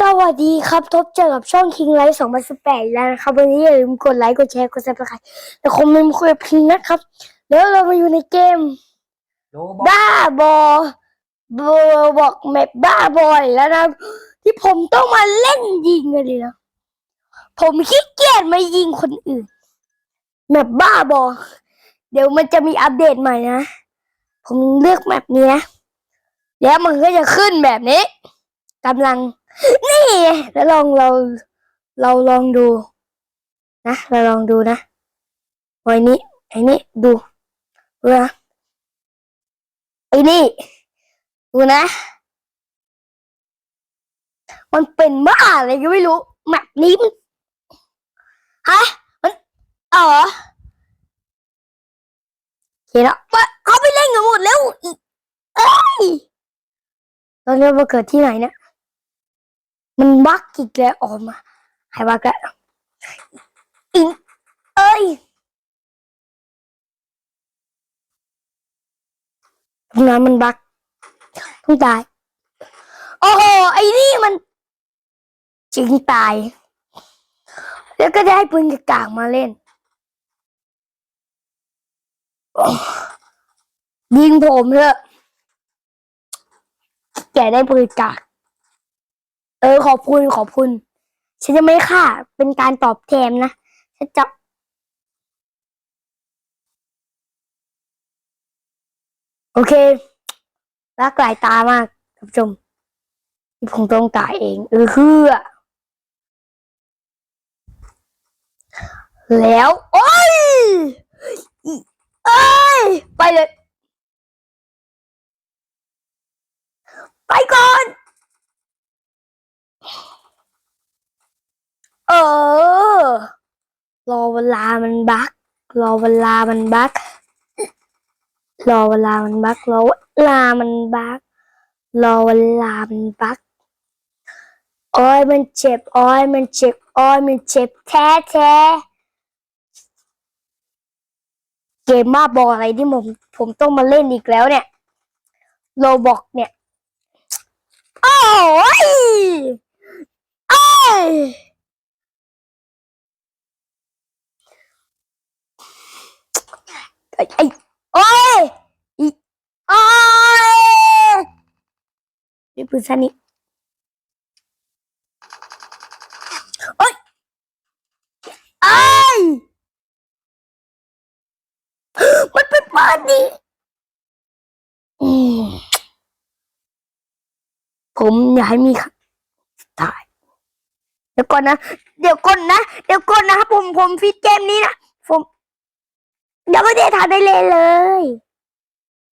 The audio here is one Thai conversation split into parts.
สวัสดีครับทบเจอกับช่องคิงไลท์2018 แล้วนะครับ วันนี้อย่าลืมกดไลค์กดแชร์กดซับสไครต์และคอมเมนต์คุยกับพิงนะครับ แล้วเรามาอยู่ในเกมโลบอกบ้าบอบบอกแมปบ้าบอยแล้วนะ ที่ผมต้องมาเล่นยิงกันเลยนะ ผมขี้เกียจมายิงคนอื่นแมปบ้าบอ เดี๋ยวมันจะมีอัปเดตใหม่นะ ผมเลือกแมปนี้นะแล้วมันก็จะขึ้นแบบนี้กำลังนี่ไง แล้วลองเรา เราลองดู นะ เราลองดูนะไว้นี้ไอ้นี่ดูดูนะไอ้นี่ดูนะ มันเป็นบ้าอะไรก็ไม่รู้แมปนี้มันฮะมันอ๋อเห็นแล้วเขาไปเล่นกันหมดแล้วเอ้ยตอนนี้มาเกิดที่ไหนเนี่ย มันบักอีกแล้วออกมาใครบักแล้วอินเอ้ยตรงนั้นมันบักต้องตาย โอ้โห ไอ้นี่มันจริงตาย แล้วก็ได้ปืนกากมาเล่นยิงผมเถอะแกได้ปืนกาก ออขอบคุณขอบคุณ ฉันจะไม่ฆ่าเป็นการตอบแทนนะฉันจะโอเค รักหลายตามากท่านผู้ชมผมต้องตายเอง เออคือแล้ว โอ้ยเอ้ย ไปเลย ไปก่อน เออ รอเวลามันบักรอเวลามันบักรอเวลามันบักรอเวลามันบักรอเวลามันบักอ้ยมันเจ็บอ้ยมันเจ็บอ้ยมันเจ็บแท้แท้เกมมาบอกอะไรที่ผมผมต้องมาเล่นอีกแล้วเนี่ยโลบอกเนี่ย โอ้ยโอ้ย ไอ้ไอ้โอ้ยอีโอ้ยนี่ปืนสั้นนี่โอ้ยไอ้มันเป็นปืนนี่ผมอยากให้มีค่ะตาย เดี๋ยวก่อนนะ เดี๋ยวก่อนนะ เดี๋ยวก่อนนะครับผมผมฟิตเกมนี้นะ ยังไม่ได้ทำได้เลยเลย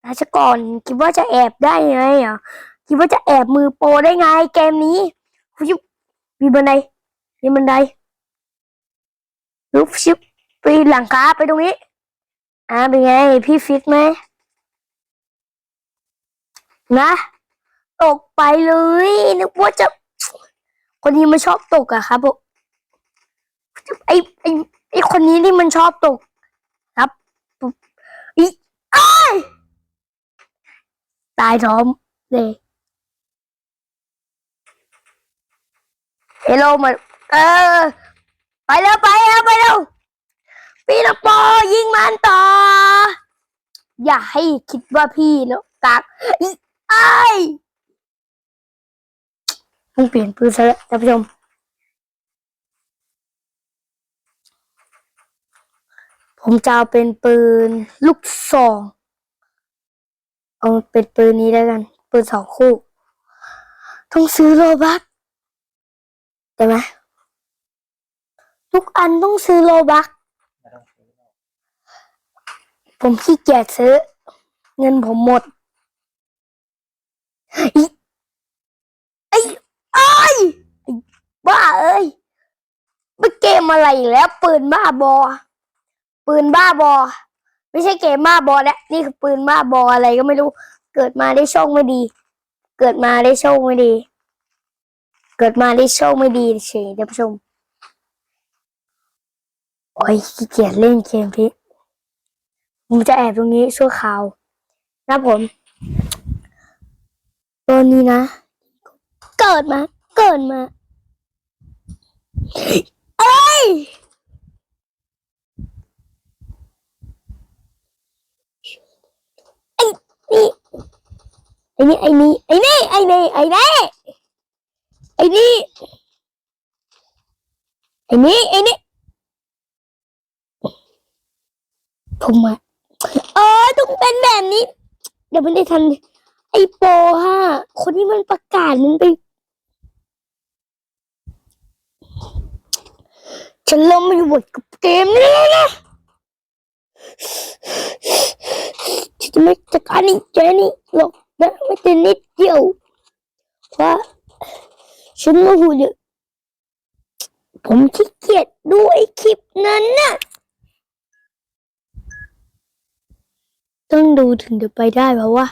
ราชกรคิดว่าจะแอบได้ไงอะคิดว่าจะแอบมือโปรได้ไง เกมนี้ฟิวมีบันไดมีบันไดลุกชิบไปหลังคาไปตรงนี้ อ่าเป็นไง พี่ฟิตไหมนะตกไปเลยนึกว่าจะ คนนี้มันชอบตกอะครับผมไอไอไอคนนี้นี่มันชอบตก ปุ๊บอีไอ้ตายท้อมเลยเฮลโลมาเออ ไปแล้วไปแล้วไปแล้วพี่นกโปยิงมันต่อ อย่าให้คิดว่าพี่เนกกากอีไอ้ต้องเปลี่ยนปืนซะแล้วท่านผู้ชม ผมจะเอาเป็นปืนลูกซอง เอาเป็นปืนนี้แล้วกัน ปืนสองคู่ ต้องซื้อโลบักได้ไหมทุกอันต้องซื้อโลบัก ผมขี้เกียจซื้อ เงินผมหมดไอ้ไอ้บ้าเอ้ยเป็นเกมอะไรแล้วปืนบ้าบอ ปืนบ้าบอ ไม่ใช่เกมบ้าบอแล้วนี่คือปืนบ้าบออะไรก็ไม่รู้ เกิดมาได้โชคไม่ดี เกิดมาได้โชคไม่ดี เกิดมาได้โชคไม่ดีเฉยท่านผู้ชมโอ้ยขี้เกียจเล่นเกมพี่ผมจะแอบตรงนี้ชั่วคราวนะผมตัวนี้นะ เกิดมา เกิดมา เอ้ย ไอ้นี่ไอ้นี่ไอ้นี่ไอ้นี่ไอ้นี่ไอ้นี่ไอ้นี่ไอ้นี่ผมอะเออต้องเป็นแบบนี้ เดี๋ยวมันได้ทันไอ้โปฮะคนที่มันประกาศมันไปฉันเริ่มไม่หวกับเกมนี้แล้วนะ จะไม่จัดการนี่แกนี่หรอกนะไม่แต่นิดเดียวเพราะฉันโมโหเยอะผมขี้เกียจดูไอ้คลิปนั้นน่ะต้องดูถึงจะไปได้เพราะว่า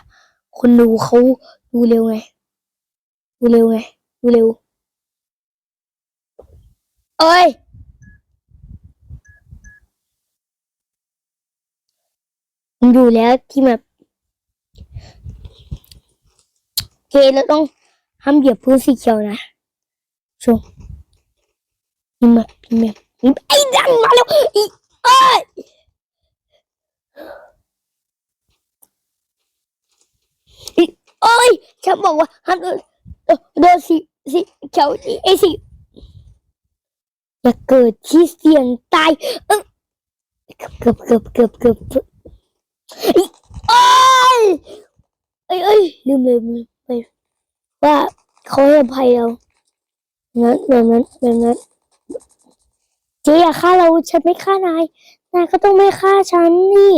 คนดูเขาดูเร็วไง ดูเร็วไง ดูเร็ว เอ้ย ผมดูแล้วที่แบบเคเราต้องห้ามเหยียบพื้นสีเขียวนะชมนี่มาพี่แม่ไอ้ดังมาแล้วอีเอ้ยอีเอ้ยฉันบอกว่าห้ามโดนเอ่อโดนสีสีเขียวนี่ไอ้สีอย่าเกิดที่เสี่ยงตายเออเกือบเกือบเกือบเกือบ เอ้ยเอ้ยเอ้ยลืมลืมลืมไปว่าเขาให้อภัยเรางั้นแบบนั้นแบบนั้นเจ๊อย่าฆ่าเราฉันไม่ฆ่านายนายก็ต้องไม่ฆ่าฉันนี่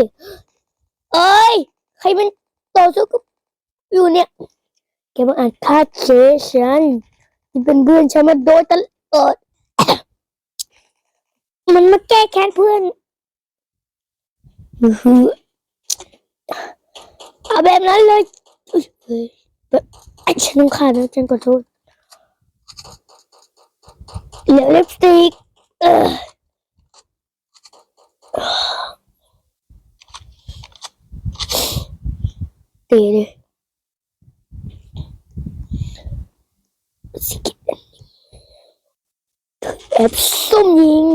เอ้ยใครมันต่อสู้กับอยู่เนี่ยแกมาอ่านฆ่าเจ๊ฉันที่เป็นเพื่อนฉันมาโดยตลอดมันมาแก้แค้นเพื่อนหือ เอาแบบนั้นเลยอุ๊ยเฮ้ยแบบไอ้ฉันต้องขาดนะฉันขอโทษเหลือลิปสติกเออตีเลยสกิปแอบส้มยิง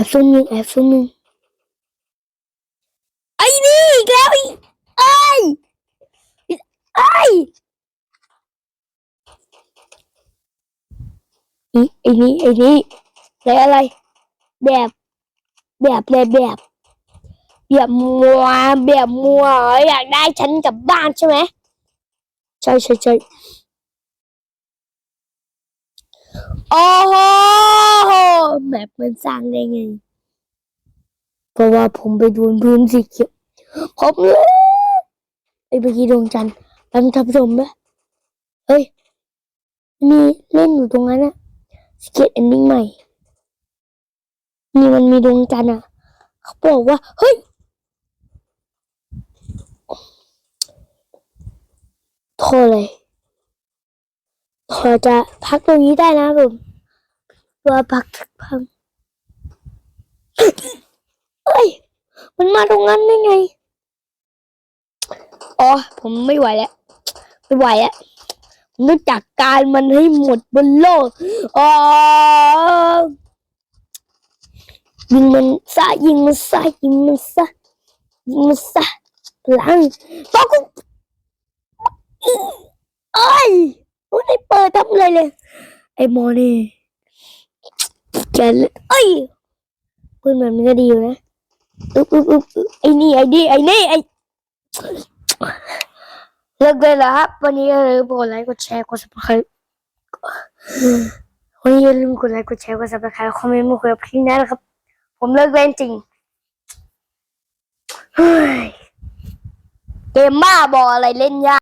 อบซุ่มยิงแอบซุ่มยิงไอ้นี่อีกแล้วไอ้ไอ้ไอ้ไอ้นี่ไอ้นี่อะไรอะไร แบบ แบบเลยแบบแบบมัวแบบมัวอยากได้ฉันกลับบ้านใช่ไหมใช่ใช่ใช่โอ้โห แบบมันสร้างได้ไง เพราะว่าผมไปดูพื้นสีเขียวผมเลยไอ้เมื่อกี้ดวงจันทร์แป๊บนึงท่านผู้ชมนะเฮ้ย มีเล่นอยู่ตรงนั้นอะสเก็ตเอนดิ้งใหม่ นี่มันมีดวงจันทร์อะเขาบอกว่า เฮ้ยโทรเลยพอจะพักตรงนี้ได้นะผม ว่าพักสักพักเอ้ยมันมาตรงนั้นได้ไง อ๋อ ผมไม่ไหวแล้ว ไม่ไหวแล้วผมต้องจัดการมันให้หมดบนโลก อ๋อ ยิงมันซะยิงมันซะยิงมันซะยิงมันซะพลังปอกุเอ้ยไม่ได้เปิดทำอะไรเลย ไอ้โมนี่ แกเอ้ยปืนแบบนี้ก็ดีอยู่นะอึ๊บอึ๊บอึ๊บอึ๊บไอ้นี่ไอ้นี่ไอ้นี่ไอ้เลิกเลยแล้วครับวันนี้อย่าลืมกดไลค์กดแชร์กด subscribe วันนี้อย่าลืมกดไลค์กดแชร์กด subscribe คอมเมนต์มาคุยกับพี่นะครับ ผมเลิกเล่นจริงเฮ้ยเกมบ้าบออะไรเล่นยาก